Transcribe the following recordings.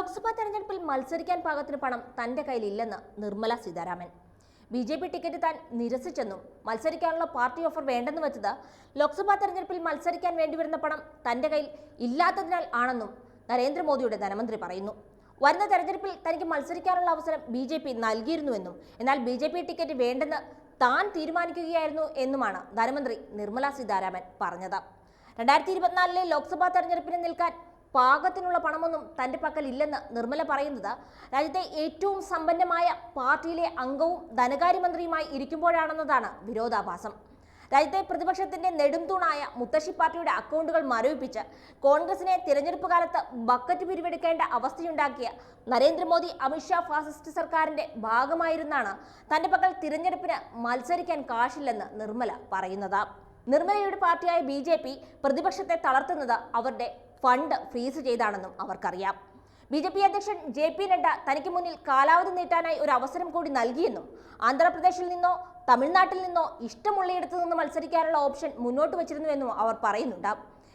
ലോക്സഭാ തെരഞ്ഞെടുപ്പിൽ മത്സരിക്കാൻ പാകത്തിന് പണം തന്റെ കയ്യിലില്ലെന്ന് Nirmala Sitharaman. B J P ticket താൻ നിരസിച്ചെന്നും മത്സരിക്കാനുള്ള പാർട്ടി ഓഫർ വേണ്ടെന്ന് വെച്ചത് ലോക്സഭാ തെരഞ്ഞെടുപ്പിൽ മത്സരിക്കാൻ വേണ്ടിവരുന്ന പണം തന്റെ കയ്യിൽ ഇല്ലാത്തതിനാൽ ആണെന്നും നരേന്ദ്രമോദിയുടെ ധനമന്ത്രി പറയുന്നു. വരുന്ന തെരഞ്ഞെടുപ്പിൽ തനിക്ക് മത്സരിക്കാനുള്ള അവസരം ബി ജെ പി നൽകിയിരുന്നുവെന്നും എന്നാൽ ബി ജെ പി ടിക്കറ്റ് വേണ്ടെന്ന് താൻ തീരുമാനിക്കുകയായിരുന്നു എന്നുമാണ് ധനമന്ത്രി നിർമ്മല സീതാരാമൻ പറഞ്ഞത്. രണ്ടായിരത്തി ഇരുപത്തിനാലിലെ ലോക്സഭാ തെരഞ്ഞെടുപ്പിന് നിൽക്കാൻ പാകത്തിനുള്ള പണമൊന്നും തന്റെ പക്കൽ ഇല്ലെന്ന് നിർമ്മല പറയുന്നത്. രാജ്യത്തെ ഏറ്റവും സമ്പന്നമായ പാർട്ടിയിലെ അംഗവും ധനകാര്യമന്ത്രിയുമായി ഇരിക്കുമ്പോഴാണെന്നതാണ് വിരോധാഭാസം. രാജ്യത്തെ പ്രതിപക്ഷത്തിന്റെ നെടുംതൂണായ മുത്തശ്ശി പാർട്ടിയുടെ അക്കൗണ്ടുകൾ മരവിപ്പിച്ച് കോൺഗ്രസിനെ തിരഞ്ഞെടുപ്പ് കാലത്ത് ബക്കറ്റ് പിരിവെടുക്കേണ്ട അവസ്ഥയുണ്ടാക്കിയ നരേന്ദ്രമോദി അമിത്ഷാ ഫാസിസ്റ്റ് സർക്കാരിന്റെ ഭാഗമായിരുന്നാണ് തന്റെ പക്കൽ തിരഞ്ഞെടുപ്പിന് മത്സരിക്കാൻ കാശില്ലെന്ന് നിർമ്മല പറയുന്നത്. നിർമ്മലയുടെ പാർട്ടിയായ ബി പ്രതിപക്ഷത്തെ തളർത്തുന്നത് അവരുടെ ഫണ്ട് ഫ്രീസ് ചെയ്താണെന്നും അവർക്കറിയാം. ബി ജെ പി അധ്യക്ഷൻ ജെ പി നഡ്ഡ തനിക്ക് മുന്നിൽ കാലാവധി നീട്ടാനായി ഒരു അവസരം കൂടി നൽകിയെന്നും ആന്ധ്രാപ്രദേശിൽ നിന്നോ തമിഴ്നാട്ടിൽ നിന്നോ ഇഷ്ടമുള്ളയിടത്തു നിന്ന് മത്സരിക്കാനുള്ള ഓപ്ഷൻ മുന്നോട്ട് വച്ചിരുന്നുവെന്നും അവർ പറയുന്നുണ്ട്.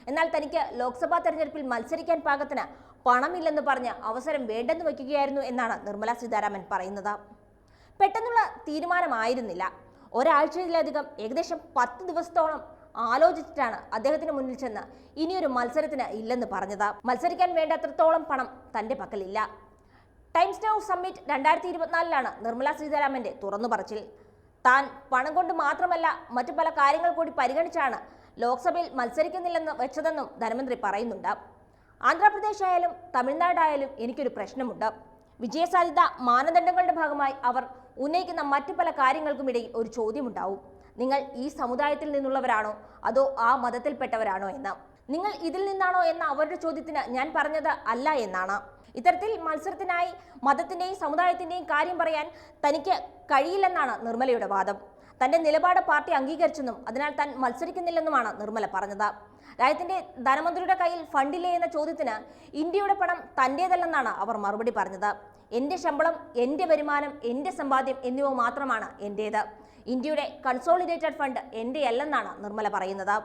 എന്നാൽ തനിക്ക് ലോക്സഭാ തെരഞ്ഞെടുപ്പിൽ മത്സരിക്കാൻ പാകത്തിന് പണമില്ലെന്ന് പറഞ്ഞ് അവസരം വേണ്ടെന്ന് വയ്ക്കുകയായിരുന്നു എന്നാണ് നിർമ്മല സീതാരാമൻ പറയുന്നത്. പെട്ടെന്നുള്ള തീരുമാനമായിരുന്നില്ല. ഒരാഴ്ചയിലധികം ഏകദേശം പത്ത് ദിവസത്തോളം ആലോചിച്ചിട്ടാണ് അദ്ദേഹത്തിന് മുന്നിൽ ചെന്ന് ഇനിയൊരു മത്സരത്തിന് ഇല്ലെന്ന് പറഞ്ഞത്. മത്സരിക്കാൻ വേണ്ടത്രത്തോളം പണം തന്റെ പക്കലില്ല. ടൈംസ് നൗ സമ്മിറ്റ് രണ്ടായിരത്തി ഇരുപത്തിനാലിലാണ് നിർമ്മല സീതാരാമന്റെ തുറന്നു പറച്ചിൽ. താൻ പണം കൊണ്ട് മാത്രമല്ല മറ്റു പല കാര്യങ്ങൾ കൂടി പരിഗണിച്ചാണ് ലോക്സഭയിൽ മത്സരിക്കുന്നില്ലെന്ന് വെച്ചതെന്നും ധനമന്ത്രി പറയുന്നുണ്ട്. ആന്ധ്രാപ്രദേശ് ആയാലും തമിഴ്നാടായാലും എനിക്കൊരു പ്രശ്നമുണ്ട്. വിജയസാധ്യത മാനദണ്ഡങ്ങളുടെ ഭാഗമായി അവർ ഉന്നയിക്കുന്ന മറ്റു പല കാര്യങ്ങൾക്കുമിടയിൽ ഒരു ചോദ്യമുണ്ടാവും. നിങ്ങൾ ഈ സമുദായത്തിൽ നിന്നുള്ളവരാണോ? അതോ ആ മതത്തിൽപ്പെട്ടവരാണോ എന്ന്. നിങ്ങൾ ഇതിൽ നിന്നാണോ എന്ന അവരുടെ ചോദ്യത്തിന് ഞാൻ പറഞ്ഞത് അല്ല എന്നാണ്. ഇത്തരത്തിൽ മത്സരത്തിനായി മതത്തിന്റെയും സമുദായത്തിന്റെയും കാര്യം പറയാൻ തനിക്ക് കഴിയില്ലെന്നാണ് നിർമ്മലയുടെ വാദം. തന്റെ നിലപാട് പാർട്ടി അംഗീകരിച്ചെന്നും അതിനാൽ താൻ മത്സരിക്കുന്നില്ലെന്നുമാണ് നിർമ്മല പറഞ്ഞത്. രാജ്യത്തിന്റെ ധനമന്ത്രിയുടെ കയ്യിൽ ഫണ്ടില്ലേ എന്ന ചോദ്യത്തിന് ഇന്ത്യയുടെ പണം തന്റേതല്ലെന്നാണ് അവർ മറുപടി പറഞ്ഞത്. എന്റെ ശമ്പളം എന്റെ വരുമാനം എന്റെ സമ്പാദ്യം എന്നിവ മാത്രമാണ് എന്റേത് ഇന്ത്യയുടെ കൺസോളിഡേറ്റഡ് ഫണ്ട് എന്റെ അല്ലെന്നാണ് നിർമ്മല പറയുന്നത്.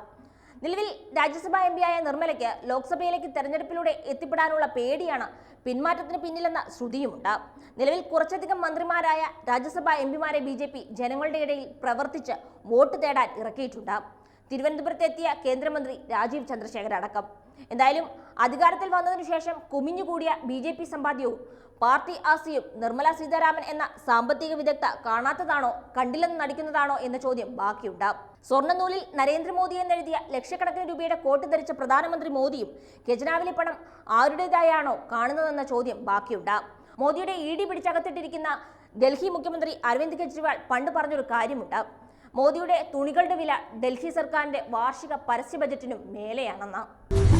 നിലവിൽ രാജ്യസഭാ എം പിയായ നിർമ്മലയ്ക്ക് ലോക്സഭയിലേക്ക് തെരഞ്ഞെടുപ്പിലൂടെ എത്തിപ്പെടാനുള്ള പേടിയാണ് പിന്മാറ്റത്തിന് പിന്നിലെന്ന ശ്രുതിയുമുണ്ട്. നിലവിൽ കുറച്ചധികം മന്ത്രിമാരായ രാജ്യസഭാ എം പിമാരെ ബി ജെ പി ജനങ്ങളുടെ ഇടയിൽ പ്രവർത്തിച്ച് വോട്ട് തേടാൻ ഇറക്കിയിട്ടുണ്ട്. തിരുവനന്തപുരത്തെത്തിയ കേന്ദ്രമന്ത്രി രാജീവ് ചന്ദ്രശേഖർ അടക്കം. എന്തായാലും അധികാരത്തിൽ വന്നതിനു ശേഷം കുമിഞ്ഞുകൂടിയ ബി ജെ പി സമ്പാദ്യവും പാർട്ടി ആസിയും നിർമ്മല സീതാരാമൻ എന്ന സാമ്പത്തിക വിദഗ്ധ കാണാത്തതാണോ കണ്ടില്ലെന്ന് നടിക്കുന്നതാണോ എന്ന ചോദ്യം ബാക്കിയുണ്ട് സ്വർണനൂലിൽ നരേന്ദ്രമോദി എന്നെഴുതിയ ലക്ഷക്കണക്കിന് രൂപയുടെ കോട്ട് ധരിച്ച പ്രധാനമന്ത്രി മോദിയും ഖജനാവിലെ പണം ആരുടേതായാണോ കാണുന്നതെന്ന ചോദ്യം ബാക്കിയുണ്ട് മോദിയുടെ ഇ ഡി പിടിച്ചകത്തിട്ടിരിക്കുന്ന ഡൽഹി മുഖ്യമന്ത്രി അരവിന്ദ് കെജ്രിവാൾ പണ്ട് പറഞ്ഞൊരു കാര്യമുണ്ട് മോദിയുടെ തുണികളുടെ വില ഡൽഹി സർക്കാരിന്റെ വാർഷിക പരസ്യ ബജറ്റിനും മേലെയാണെന്ന്